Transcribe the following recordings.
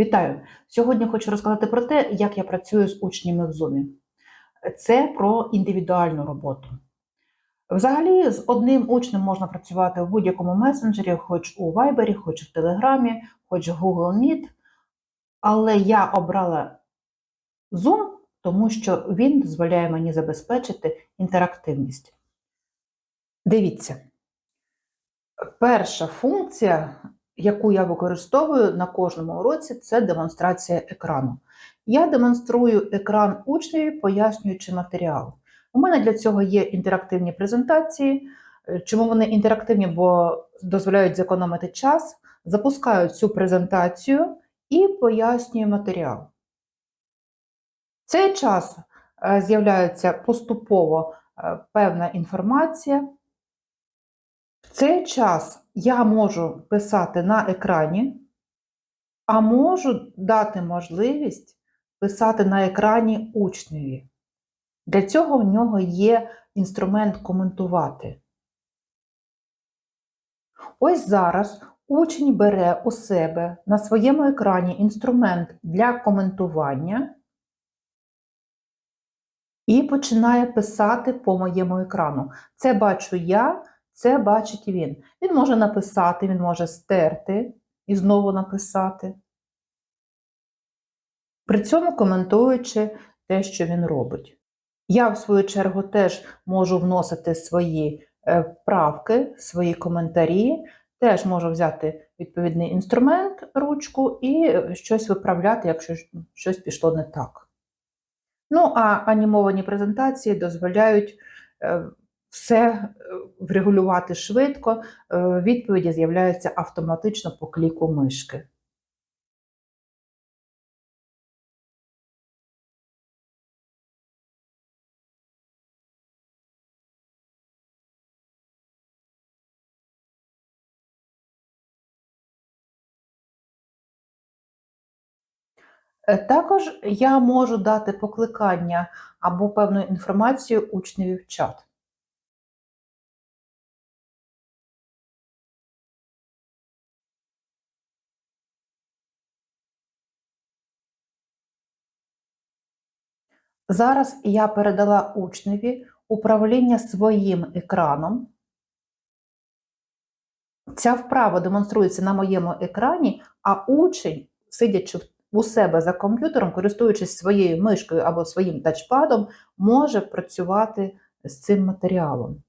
Вітаю! Сьогодні хочу розказати про те, як я працюю з учнями в Zoom. Це про індивідуальну роботу. Взагалі, з одним учнем можна працювати в будь-якому месенджері, хоч у Viber, хоч в Телеграмі, хоч в Google Meet. Але я обрала Zoom, тому що він дозволяє мені забезпечити інтерактивність. Дивіться, перша функція яку я використовую на кожному уроці, це демонстрація екрану. Я демонструю екран учневі, пояснюючи матеріал. У мене для цього є інтерактивні презентації. Е, чому вони інтерактивні? Бо дозволяють зекономити час, запускаю цю презентацію і пояснюю матеріал. Цей час е, з'являється поступово е, певна інформація. В цей час я можу писати на екрані, а можу дати можливість писати на екрані учневі. Для цього в нього є інструмент коментувати. Ось зараз учень бере у себе на своєму екрані інструмент для коментування і починає писати по моєму екрану. Це бачу я. Це бачить він. Він може написати, він може стерти і знову написати. При цьому коментуючи те, що він робить. Я, в свою чергу, теж можу вносити свої е, правки, свої коментарі, теж можу взяти відповідний інструмент, ручку і щось виправляти, якщо щось пішло не так. Ну, а анімовані презентації дозволяють е, все е, врегулювати швидко, е, відповіді з'являються автоматично по кліку мишки. Е, також я можу дати покликання або певну інформацію учневі в чат. Зараз я передала учневі управління своїм екраном. Ця вправа демонструється на моєму екрані, а учень, сидячи у себе за комп'ютером, користуючись своєю мишкою або своїм тачпадом, може працювати з цим матеріалом.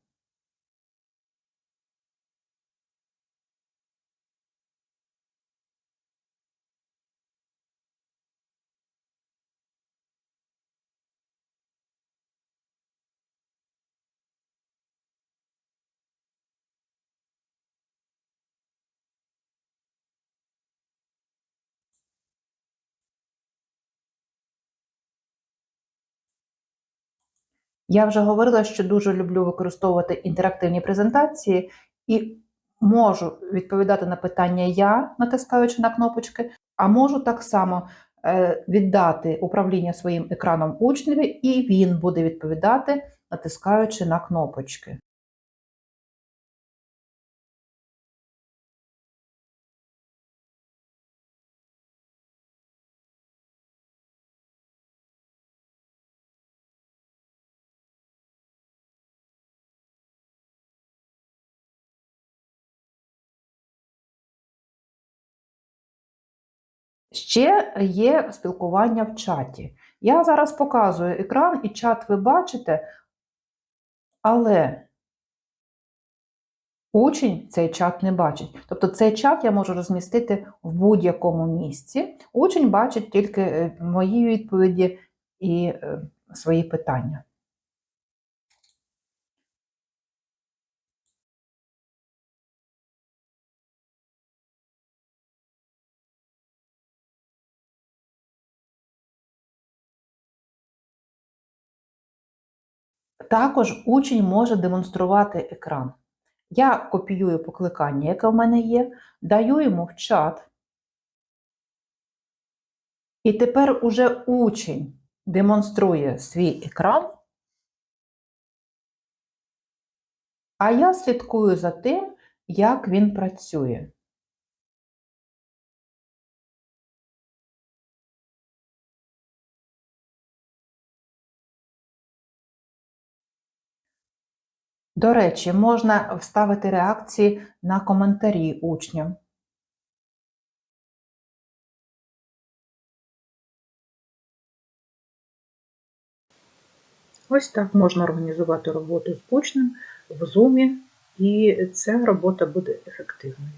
Я вже говорила, що дуже люблю використовувати інтерактивні презентації і можу відповідати на питання я, натискаючи на кнопочки, а можу так само е, віддати управління своїм екраном учневі, і він буде відповідати, натискаючи на кнопочки. Ще є спілкування в чаті. Я зараз показую екран і чат ви бачите, але учень цей чат не бачить. Тобто цей чат я можу розмістити в будь-якому місці. Учень бачить тільки е, мої відповіді і е, свої питання. Також учень може демонструвати екран. Я копіюю покликання, яке в мене є, даю йому в чат. І тепер уже учень демонструє свій екран, а я слідкую за тим, як він працює. До речі, можна вставити реакції на коментарі учням. Ось так можна організувати роботу з учнем в Zoom, і ця робота буде ефективною.